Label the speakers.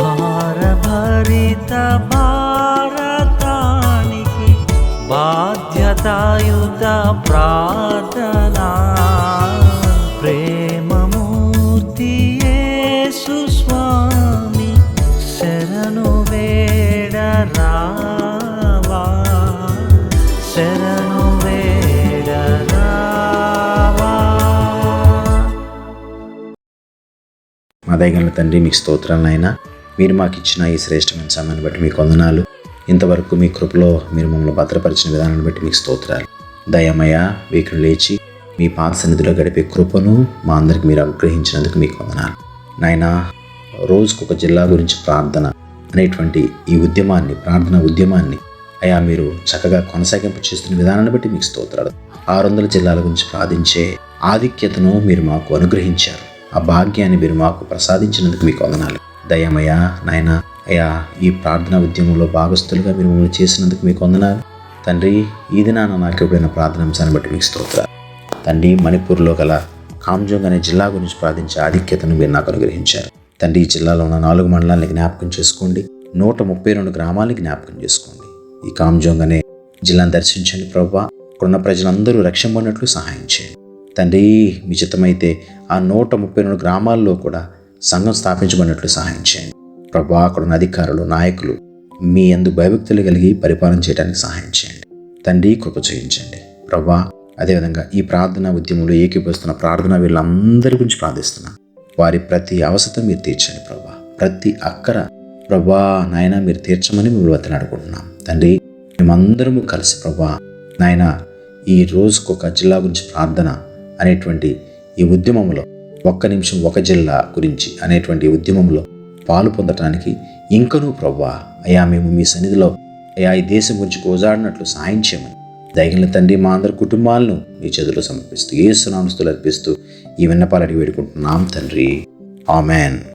Speaker 1: భారభరిత భారతానికి బాధ్యతాయుత ప్రార్థనా. ప్రేమమూర్తి స్వామి శరణు వేడరా
Speaker 2: మా దగ్గర తండ్రి మీకు స్తోత్రాలనైనా మీరు మాకు ఇచ్చిన ఈ శ్రేష్టమైన సమయాన్ని బట్టి మీకు వందనాలు ఇంతవరకు మీ కృపలో మీరు మమ్మల్ని భద్రపరిచిన విధానాన్ని బట్టి మీకు స్తోత్రాలు. దయమయ వీకును లేచి మీ పాద సన్నిధిలో గడిపే కృపను మా అందరికి మీరు అనుగ్రహించినందుకు మీకు వందనాలు నాయనా రోజుకు ఒక జిల్లా గురించి ప్రార్థన అనేటువంటి ఈ ఉద్యమాన్ని ప్రార్థన ఉద్యమాన్ని అయా మీరు చక్కగా కొనసాగింపు చేస్తున్న విధానాన్ని బట్టి మీకు స్తోత్రాలు. ఆరు వందల జిల్లాల గురించి ప్రార్థించే ఆధిక్యతను మీరు మాకు అనుగ్రహించారు. ఆ భాగ్యాన్ని మీరు మాకు ప్రసాదించినందుకు మీకు వందనాలు దయమయ్యా నాయన. అయ్యా ఈ ప్రార్థన ఉద్యమంలో భాగస్థులుగా మీరు మమ్మల్ని చేసినందుకు మీకు వందనాలు. తండ్రి ఈ దినాన నాకు ఇవ్వబడిన ప్రార్థన అంశాన్ని బట్టి మీకు స్తోత్ర తండ్రి మణిపూర్లో గల కామ్జోంగ్ అనే జిల్లా గురించి ప్రార్థించే ఆధిక్యతను మీరు నాకు అనుగ్రహించారు. తండ్రి ఈ జిల్లాలో ఉన్న నాలుగు మండలాన్ని జ్ఞాపకం చేసుకోండి. నూట ముప్పై రెండు గ్రామాలని జ్ఞాపకం చేసుకోండి. ఈ కామ్జోంగ్ అనే జిల్లాను దర్శించండి ప్రభా అక్కడున్న ప్రజలందరూ రక్షింపడినట్లు సహాయం చేయండి. తండ్రి మీ చిత్తమైతే ఆ నూట ముప్పై రెండు గ్రామాల్లో కూడా సంఘం స్థాపించబడినట్లు సహాయం చేయండి. ప్రభా అక్కడున్న అధికారులు నాయకులు మీ ఎందు భయభక్తులు కలిగి పరిపాలన చేయడానికి సహాయం చేయండి. తండ్రి కృప చేయించండి ప్రభా అదేవిధంగా ఈ ప్రార్థన ఉద్యమంలో ఏకీపిస్తున్న ప్రార్థన వీళ్ళందరి గురించి ప్రార్థిస్తున్నాను వారి ప్రతి అవసరం మీరు తీర్చండి ప్రభా. ప్రతి అక్కర ప్రభా నాయన మీరు తీర్చమని మిమ్మల్ని వద్దనాడుకుంటున్నాం తండ్రి మేమందరము కలిసి ప్రభా నాయన ఈ రోజుకొక జిల్లా గురించి ప్రార్థన అనేటువంటి ఈ ఉద్యమంలో ఒక్క నిమిషం ఒక జిల్లా గురించి అనేటువంటి ఉద్యమంలో పాలు పొందటానికి ఇంకనూ ప్రవ్వా అయా మేము మీ సన్నిధిలో అయా ఈ దేశం గురించి కోజాడినట్లు సాయం చేయమని దైగిన తండ్రి మా అందరి కుటుంబాలను మీ చేతుల్లో సమర్పిస్తూ ఏ సునామస్తులు అర్పిస్తూ ఈ విన్నపాలు అడిగి వేడుకుంటున్నాం తండ్రి. ఆమెన్.